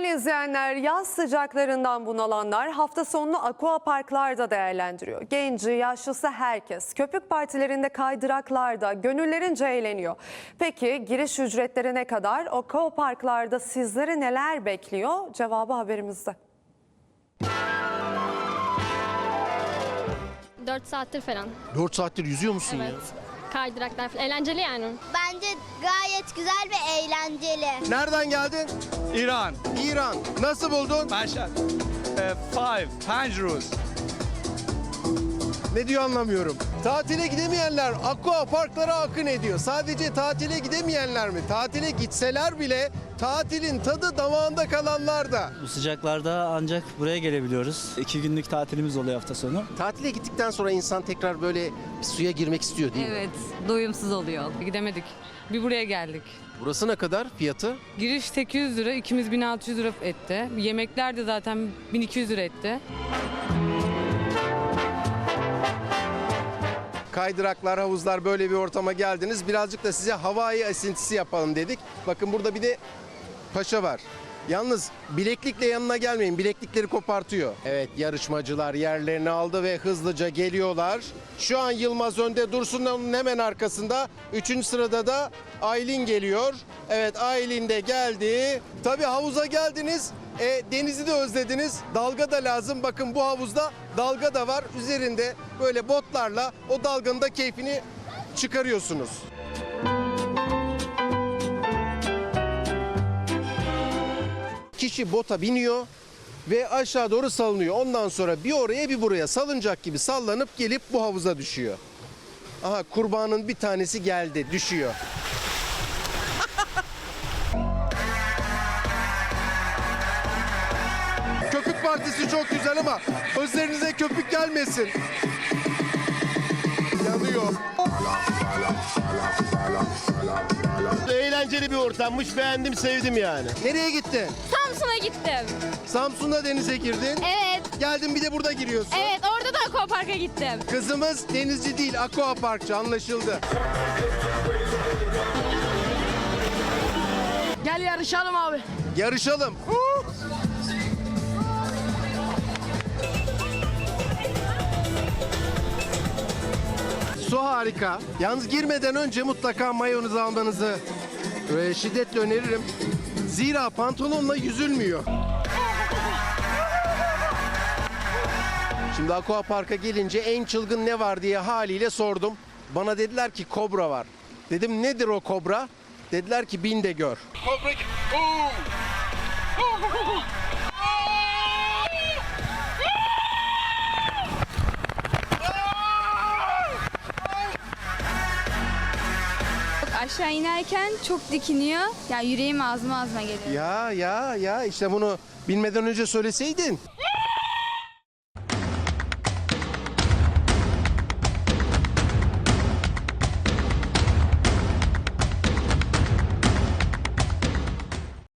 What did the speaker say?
Değerli izleyenler, yaz sıcaklarından bunalanlar hafta sonunu aqua parklarda değerlendiriyor. Genci, yaşlısı herkes köpük partilerinde kaydıraklarda gönüllerince eğleniyor. Peki giriş ücretleri ne kadar? O aqua parklarda sizleri neler bekliyor? Cevabı haberimizde. 4 saattir falan. 4 saattir yüzüyor musun Evet. ya? Kaydıraklar falan. Eğlenceli yani. Bence gayet güzel ve eğlenceli. Nereden geldin? İran, İran. Nasıl buldun? Mashhad, uh, five, Panjurus. Ne diyor anlamıyorum. Tatile gidemeyenler aqua parklara akın ediyor. Sadece tatile gidemeyenler mi? Tatile gitseler bile tatilin tadı damağında kalanlar da. Bu sıcaklarda ancak buraya gelebiliyoruz. İki günlük tatilimiz oluyor hafta sonu. Tatile gittikten sonra insan tekrar böyle bir suya girmek istiyor değil mi? Evet, doyumsuz oluyor. Gidemedik. Bir buraya geldik. Burası ne kadar fiyatı? Giriş 800 lira, ikimiz 1600 lira etti. Yemekler de zaten 1200 lira etti. Kaydıraklar, havuzlar böyle bir ortama geldiniz. Birazcık da size havai esintisi yapalım dedik. Bakın burada bir de paşa var. Yalnız bileklikle yanına gelmeyin. Bileklikleri kopartıyor. Evet yarışmacılar yerlerini aldı ve hızlıca geliyorlar. Şu an Yılmaz önde Dursun onun hemen arkasında. Üçüncü sırada da Aylin geliyor. Evet Aylin de geldi. Tabii havuza geldiniz. E, denizi de özlediniz. Dalga da lazım. Bakın bu havuzda dalga da var. Üzerinde böyle botlarla o dalganın da keyfini çıkarıyorsunuz. Kişi bota biniyor ve aşağı doğru salınıyor. Ondan sonra bir oraya bir buraya salıncak gibi sallanıp gelip bu havuza düşüyor. Aha kurbanın bir tanesi geldi, düşüyor. Çok güzel ama üzerinize köpük gelmesin. Yanıyor. Eğlenceli bir ortammış. Beğendim, sevdim yani. Nereye gittin? Samsun'a gittim. Samsun'da denize girdin. Evet. Geldin bir de burada giriyorsun. Evet orada da aquaparka gittim. Kızımız denizci değil, aqua parkçı anlaşıldı. Gel yarışalım abi. Yarışalım. Su harika. Yalnız girmeden önce mutlaka mayonuzu almanızı e, şiddetle öneririm. Zira pantolonla yüzülmüyor. Şimdi Aqua Park'a gelince en çılgın ne var diye haliyle sordum. Bana dediler ki kobra var. Dedim nedir o kobra? Dediler ki bin de gör. Kobra Aşağı inerken çok dikiniyor. Yani yüreğim ağzıma ağzıma geliyor. Ya ya ya işte bunu bilmeden önce söyleseydin.